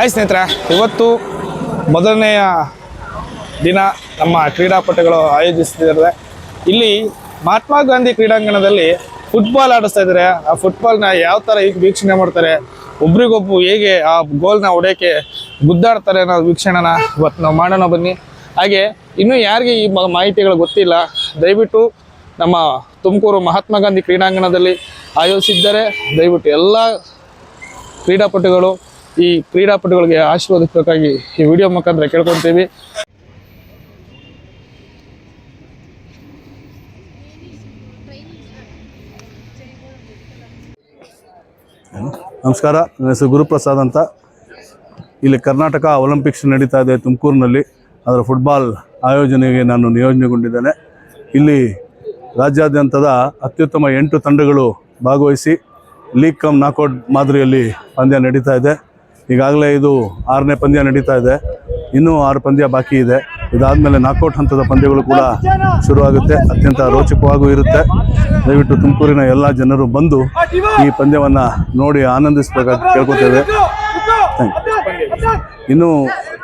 Hi ಸ್ನೇಹಿತರೆ, ಇವತ್ತು ಮೊದಲನೆಯ ದಿನ ನಮ್ಮ ಕ್ರೀಡಾಪಟುಗಳು ಆಯೋಜಿಸ್ತಿದ್ದಾರೆ. ಇಲ್ಲಿ ಮಹಾತ್ಮ ಗಾಂಧಿ ಕ್ರೀಡಾಂಗಣದಲ್ಲಿ ಫುಟ್ಬಾಲ್ ಆಡಿಸ್ತಾ ಇದ್ದಾರೆ. ಆ ಫುಟ್ಬಾಲ್ನ ಯಾವ ಥರ ಈಗ ವೀಕ್ಷಣೆ ಮಾಡ್ತಾರೆ ಒಬ್ರಿಗೊಬ್ಬರು ಹೇಗೆ ಆ ಗೋಲ್ನ ಹೊಡೆಯೋಕ್ಕೆ ಗುದ್ದಾಡ್ತಾರೆ ಅನ್ನೋ ವೀಕ್ಷಣೆನ ಇವತ್ತು ನಾವು ಮಾಡೋಣ ಬನ್ನಿ. ಹಾಗೆ ಇನ್ನೂ ಯಾರಿಗೆ ಈ ಮಾಹಿತಿಗಳು ಗೊತ್ತಿಲ್ಲ, ದಯವಿಟ್ಟು ನಮ್ಮ ತುಮಕೂರು ಮಹಾತ್ಮ ಗಾಂಧಿ ಕ್ರೀಡಾಂಗಣದಲ್ಲಿ ಆಯೋಜಿಸಿದ್ದಾರೆ. ದಯವಿಟ್ಟು ಎಲ್ಲ ಕ್ರೀಡಾಪಟುಗಳು ಈ ಕ್ರೀಡಾಪಟುಗಳಿಗೆ ಆಶೀರ್ವಾದಕ್ಕಾಗಿ ಈ ವಿಡಿಯೋ ಮುಖಾಂತರ ಕೇಳ್ಕೊತೀವಿ. ನಮಸ್ಕಾರ, ನನ್ನ ಹೆಸರು ಗುರುಪ್ರಸಾದ್ ಅಂತ. ಇಲ್ಲಿ ಕರ್ನಾಟಕ ಒಲಿಂಪಿಕ್ಸ್ ನಡೀತಾ ಇದೆ ತುಮಕೂರಿನಲ್ಲಿ. ಅದರ ಫುಟ್ಬಾಲ್ ಆಯೋಜನೆಗೆ ನಾನು ನಿಯೋಜನೆಗೊಂಡಿದ್ದೇನೆ. ಇಲ್ಲಿ ರಾಜ್ಯಾದ್ಯಂತದ ಅತ್ಯುತ್ತಮ ಎಂಟು ತಂಡಗಳು ಭಾಗವಹಿಸಿ ಲೀಗ್ ಕಮ್ ನಾಕೌಟ್ ಮಾದರಿಯಲ್ಲಿ ಪಂದ್ಯ ನಡೀತಾ ಇದೆ. ಈಗಾಗಲೇ ಇದು ಆರನೇ ಪಂದ್ಯ ನಡೀತಾ ಇದೆ. ಇನ್ನೂ ಆರು ಪಂದ್ಯ ಬಾಕಿ ಇದೆ. ಇದಾದಮೇಲೆ ನಾಕೌಟ್ ಹಂತದ ಪಂದ್ಯಗಳು ಕೂಡ ಶುರುವಾಗುತ್ತೆ. ಅತ್ಯಂತ ರೋಚಕವಾಗೂ ಇರುತ್ತೆ. ದಯವಿಟ್ಟು ತುಮಕೂರಿನ ಎಲ್ಲ ಜನರು ಬಂದು ಈ ಪಂದ್ಯವನ್ನು ನೋಡಿ ಆನಂದಿಸಬೇಕಾಗಿ ಕೇಳ್ಕೊತೇವೆ. ಇನ್ನು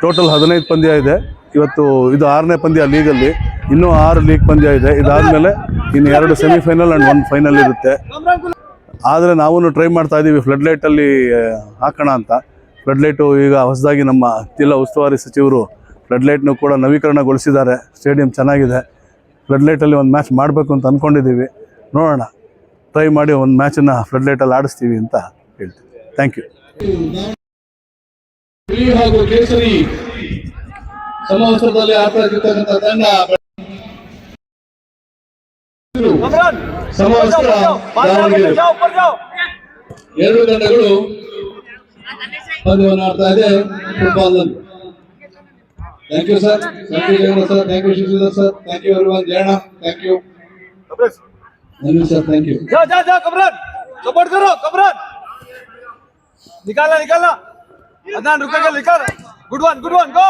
ಟೋಟಲ್ ಹದಿನೈದು ಪಂದ್ಯ ಇದೆ. ಇವತ್ತು ಇದು ಆರನೇ ಪಂದ್ಯ ಲೀಗಲ್ಲಿ ಇನ್ನೂ ಆರು ಲೀಗ್ ಪಂದ್ಯ ಇದೆ. ಇದಾದಮೇಲೆ ಇನ್ನು ಎರಡು ಸೆಮಿಫೈನಲ್ ಆ್ಯಂಡ್ ಒಂದು ಫೈನಲ್ ಇರುತ್ತೆ. ಆದರೆ ನಾವೂ ಟ್ರೈ ಮಾಡ್ತಾ ಇದ್ದೀವಿ ಫ್ಲಡ್ ಲೈಟಲ್ಲಿ ಹಾಕೋಣ ಅಂತ. ಫ್ಲಡ್ ಲೈಟು ಈಗ ಹೊಸದಾಗಿ ನಮ್ಮ ಜಿಲ್ಲಾ ಉಸ್ತುವಾರಿ ಸಚಿವರು ಫ್ಲಡ್ ಲೈಟ್ನು ಕೂಡ ನವೀಕರಣಗೊಳಿಸಿದ್ದಾರೆ. ಸ್ಟೇಡಿಯಂ ಚೆನ್ನಾಗಿದೆ. ಫ್ಲಡ್ ಲೈಟಲ್ಲಿ ಒಂದು ಮ್ಯಾಚ್ ಮಾಡಬೇಕು ಅಂತ ಅಂದ್ಕೊಂಡಿದ್ದೀವಿ ನೋಡೋಣ. ಟ್ರೈ ಮಾಡಿ ಒಂದು ಮ್ಯಾಚನ್ನು ಫ್ಲಡ್ ಲೈಟಲ್ಲಿ ಆಡಿಸ್ತೀವಿ ಅಂತ ಹೇಳ್ತೀವಿ ಥ್ಯಾಂಕ್ ಯು ಹಾಗೂ ಸಮವಸ್ತ್ರ ಎರಡು ತಂಡಗಳು ಆಡ್ತಾ ಇದೆ ಫುಟ್ಬಾಲ್ ನಲ್ಲಿ thank you sir thank you Jayanna sir thank you Shivasundar sir thank you everyone Jayanna thank you ಧನ್ಯವಾದ ಸರ್ ಥ್ಯಾಂಕ್ ಯು जा जा जा कमरान सपोर्ट करो कमरान निकालना निकालना अदनान रुकेगा निकाल good one good one go